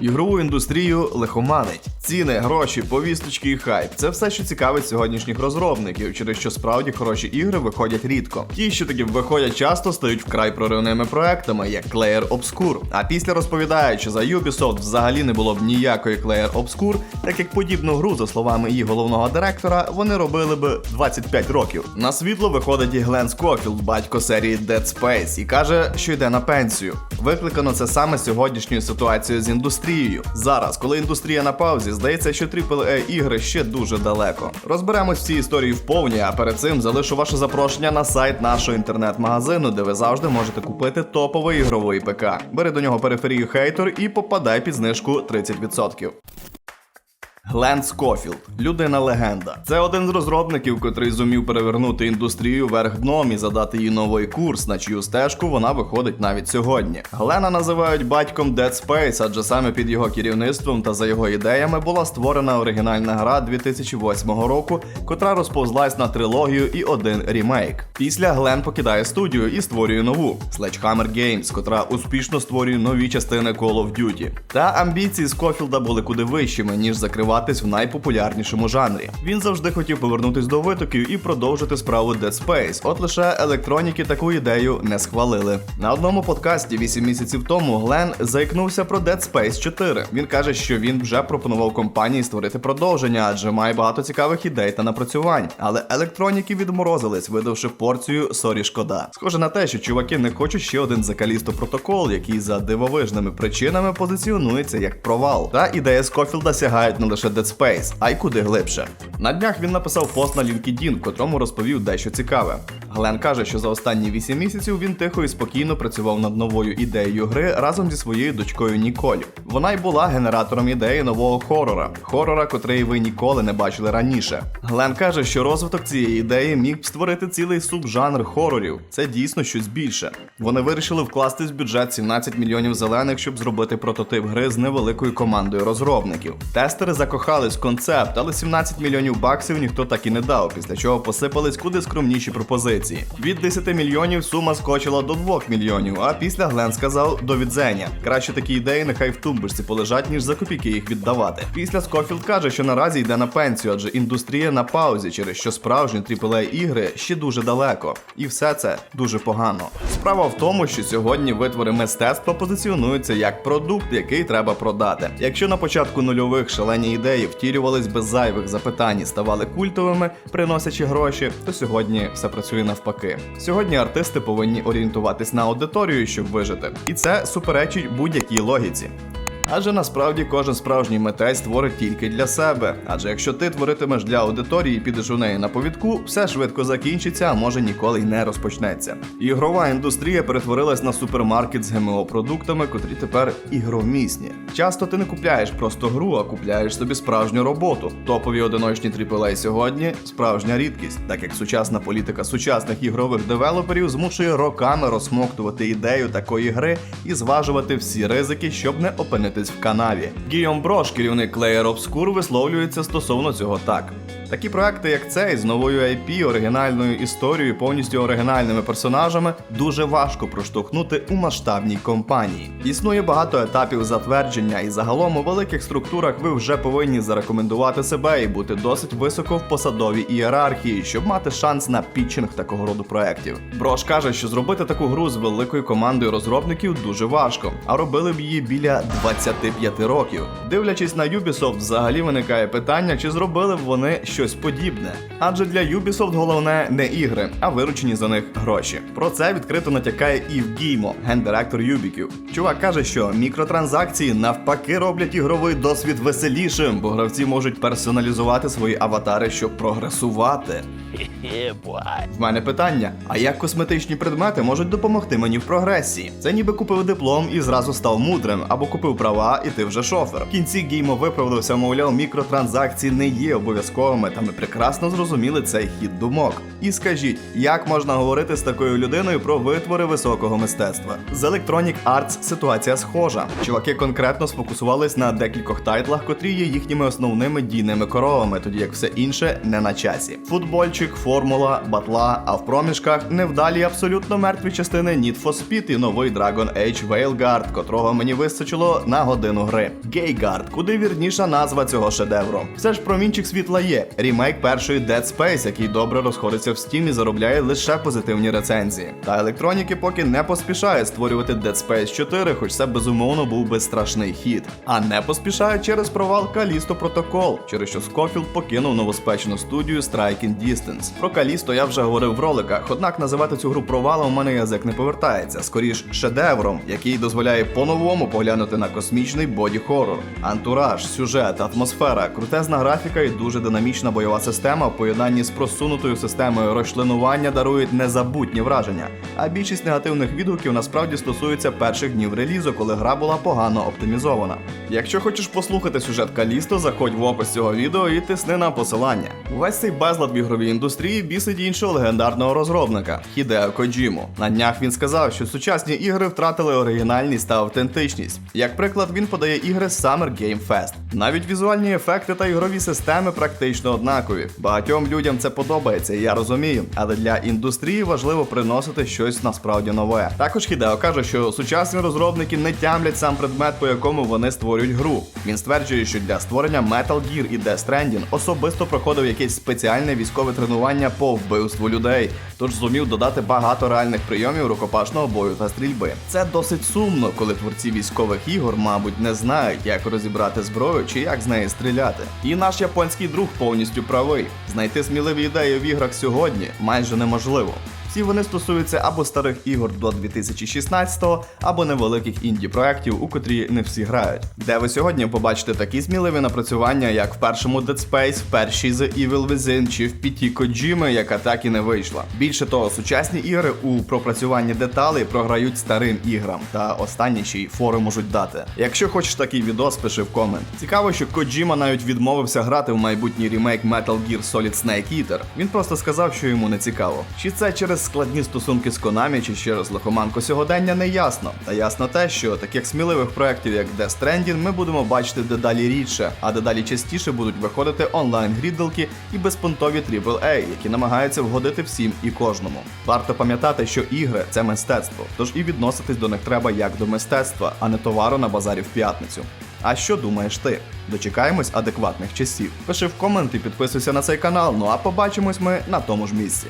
Ігрову індустрію лихоманить. Ціни, гроші, повісточки і хайп це все, що цікавить сьогоднішніх розробників, через що справді хороші ігри виходять рідко. Ті, що таки виходять часто, стають вкрай проривними проектами, як Clair Obscure. А після розповідають, що за Ubisoft взагалі не було б ніякої Clair Obscure, так як подібну гру, за словами її головного директора, вони робили б 25 років. На світло виходить і Глен Скофілд, батько серії Dead Space, і каже, що йде на пенсію. Викликано це саме сьогоднішньою ситуацією з індустрією. Зараз, коли індустрія на паузі, здається, що AAA ігри ще дуже далеко. Розберемось в цій історії вповні, а перед цим залишу ваше запрошення на сайт нашого інтернет-магазину, де ви завжди можете купити топовий ігровий ПК. Бери до нього периферію хейтер і попадай під знижку 30%. Глен Скофілд, людина легенда. Це один з розробників, котрий зумів перевернути індустрію вверх дном і задати їй новий курс, на чию стежку вона виходить навіть сьогодні. Глена називають батьком Dead Space, адже саме під його керівництвом та за його ідеями була створена оригінальна гра 2008 року, котра розповзлась на трилогію і один ремейк. Після Глен покидає студію і створює нову Sledgehammer Games, котра успішно створює нові частини Call of Duty. Та амбіції Скофілда були куди вищими, ніж закриватись в найпопулярнішому жанрі. Він завжди хотів повернутись до витоків і продовжити справу Dead Space, от лише електроніки таку ідею не схвалили. На одному подкасті 8 місяців тому Глен заікнувся про Dead Space 4. Він каже, що він вже пропонував компанії створити продовження, адже має багато цікавих ідей та напрацювань. Але електроніки відморозились, видавши порцію сорі шкода. Схоже на те, що чуваки не хочуть ще один закалісто протокол, який за дивовижними причинами позиціонується як провал. Та ідея Скофілда сягають не лише Dead Space, а й куди глибше. На днях він написав пост на LinkedIn, котрому розповів дещо цікаве. Глен каже, що за останні 8 місяців він тихо і спокійно працював над новою ідеєю гри разом зі своєю дочкою Ніколь. Вона й була генератором ідеї нового хорора, хорора, котрий ви ніколи не бачили раніше. Глен каже, що розвиток цієї ідеї міг б створити цілий субжанр хорорів. Це дійсно щось більше. Вони вирішили вкластись в бюджет 17 мільйонів зелених, щоб зробити прототип гри з невеликою командою розробників. Тестери закохались в концепт, але 17 мільйонів баксів ніхто так і не дав, після чого посипались куди скромніші пропозиції. Від 10 мільйонів сума скочила до 2 мільйонів, а після Глен сказав до відзення. Краще такі ідеї нехай в тумбочці полежать, ніж за копійки їх віддавати. Після Скофілд каже, що наразі йде на пенсію, адже індустрія на паузі, через що справжні AAA ігри ще дуже далеко. І все це дуже погано. Справа в тому, що сьогодні витвори мистецтва позиціонуються як продукт, який треба продати. Якщо на початку нульових шалені ідеї втілювались без зайвих запитань і ставали культовими, приносячи гроші, то сьогодні все працює навпаки. Сьогодні артисти повинні орієнтуватись на аудиторію, щоб вижити, і це суперечить будь-якій логіці. Адже насправді кожен справжній митець творить тільки для себе. Адже якщо ти творитимеш для аудиторії і підеш у неї на повідку, все швидко закінчиться, а може ніколи й не розпочнеться. Ігрова індустрія перетворилась на супермаркет з ГМО продуктами, котрі тепер ігромісні. Часто ти не купляєш просто гру, а купляєш собі справжню роботу. Топові одиночні AAA сьогодні справжня рідкість, так як сучасна політика сучасних ігрових девелоперів змушує роками розсмоктувати ідею такої гри і зважувати всі ризики, щоб не опинитись в канаві. Гійом Брош, керівник Layer Obscure, висловлюється стосовно цього так. Такі проекти, як цей, з новою IP, оригінальною історією, повністю оригінальними персонажами, дуже важко проштовхнути у масштабній компанії. Існує багато етапів затвердження, і загалом у великих структурах ви вже повинні зарекомендувати себе і бути досить високо в посадовій ієрархії, щоб мати шанс на пітчинг такого роду проєктів. Брош каже, що зробити таку гру з великою командою розробників дуже важко, а робили б її біля 25 років. Дивлячись на Ubisoft, взагалі виникає питання, чи зробили б вони щось подібне. Адже для Ubisoft головне не ігри, а виручені за них гроші. Про це відкрито натякає Ів Гіймо, гендиректор Юбіків. Чувак каже, що мікротранзакції навпаки роблять ігровий досвід веселішим, бо гравці можуть персоналізувати свої аватари, щоб прогресувати. В мене питання: а як косметичні предмети можуть допомогти мені в прогресії? Це ніби купив диплом і зразу став мудрим, або купив права, і ти вже шофер. В кінці Гіймо виправдався, мовляв, мікротранзакції не є обов'язковими та ми прекрасно зрозуміли цей хід думок. І скажіть, як можна говорити з такою людиною про витвори високого мистецтва? З Electronic Arts ситуація схожа. Чуваки конкретно сфокусувались на декількох тайтлах, котрі є їхніми основними дійними коровами, тоді як все інше не на часі. Футбольчик, формула, батла, а в проміжках невдалі абсолютно мертві частини Need for Speed і новий Dragon Age Veilguard, котрого мені вистачило на годину гри. Гейгард, куди вірніша назва цього шедевру. Все ж промінчик світла є. Рімейк першої Dead Space, який добре розходиться в Steam і заробляє лише позитивні рецензії. Та електроніки поки не поспішає створювати Dead Space 4, хоч це безумовно був би страшний хід. А не поспішає через провал Калісто Протокол, через що Скофілд покинув новоспечену студію Striking Distance. Про Калісто я вже говорив в роликах, однак називати цю гру провалом у мене язик не повертається, скоріш шедевром, який дозволяє по-новому поглянути на космічний боді-хоррор. Антураж, сюжет, атмосфера, крутезна графіка і дуже динамічна бойова система в поєднанні з просунутою системою розчленування дарують незабутні враження. А більшість негативних відгуків насправді стосуються перших днів релізу, коли гра була погано оптимізована. Якщо хочеш послухати сюжет Калісто, заходь в опис цього відео і тисни на посилання. Увесь цей безлад в ігровій індустрії бісить іншого легендарного розробника Хідео Коджіму. На днях він сказав, що сучасні ігри втратили оригінальність та автентичність. Як приклад, він подає ігри Summer Game Fest. Навіть візуальні ефекти та ігрові системи практично однакові. Багатьом людям це подобається, я розумію, але для індустрії важливо приносити щось насправді нове. Також Хідео каже, що сучасні розробники не тямлять сам предмет, по якому вони створюють гру. Він стверджує, що для створення Metal Gear і Death Stranding особисто проходив якесь спеціальне військове тренування по вбивству людей, тож зумів додати багато реальних прийомів рукопашного бою та стрільби. Це досить сумно, коли творці військових ігор, мабуть, не знають, як розібрати зброю чи як з неї стріляти. І наш японський друг повністю правий. Знайти сміливі ідеї в іграх сьогодні майже неможливо. Всі вони стосуються або старих ігор до 2016-го, або невеликих інді-проєктів, у котрі не всі грають. Де ви сьогодні побачите такі сміливі напрацювання, як в першому Dead Space, в першій The Evil Within чи в піті Kojima, яка так і не вийшла. Більше того, сучасні ігри у пропрацюванні деталей програють старим іграм, та останні ще й фори можуть дати. Якщо хочеш такий відос, пиши в комент. Цікаво, що Kojima навіть відмовився грати в майбутній ремейк Metal Gear Solid Snake Eater. Він просто сказав, що йому не цікаво. Чи це через складні стосунки з Konami, чи через лихоманку сьогодення, не ясно. Та ясно те, що таких сміливих проєктів, як Death Stranding, ми будемо бачити дедалі рідше, а дедалі частіше будуть виходити онлайн-грідалки і безпонтові AAA, які намагаються вгодити всім і кожному. Варто пам'ятати, що ігри це мистецтво, тож і відноситись до них треба як до мистецтва, а не товару на базарі в п'ятницю. А що думаєш ти? Дочекаємось адекватних часів. Пиши в комент і підписуйся на цей канал. Ну а побачимось ми на тому ж місці.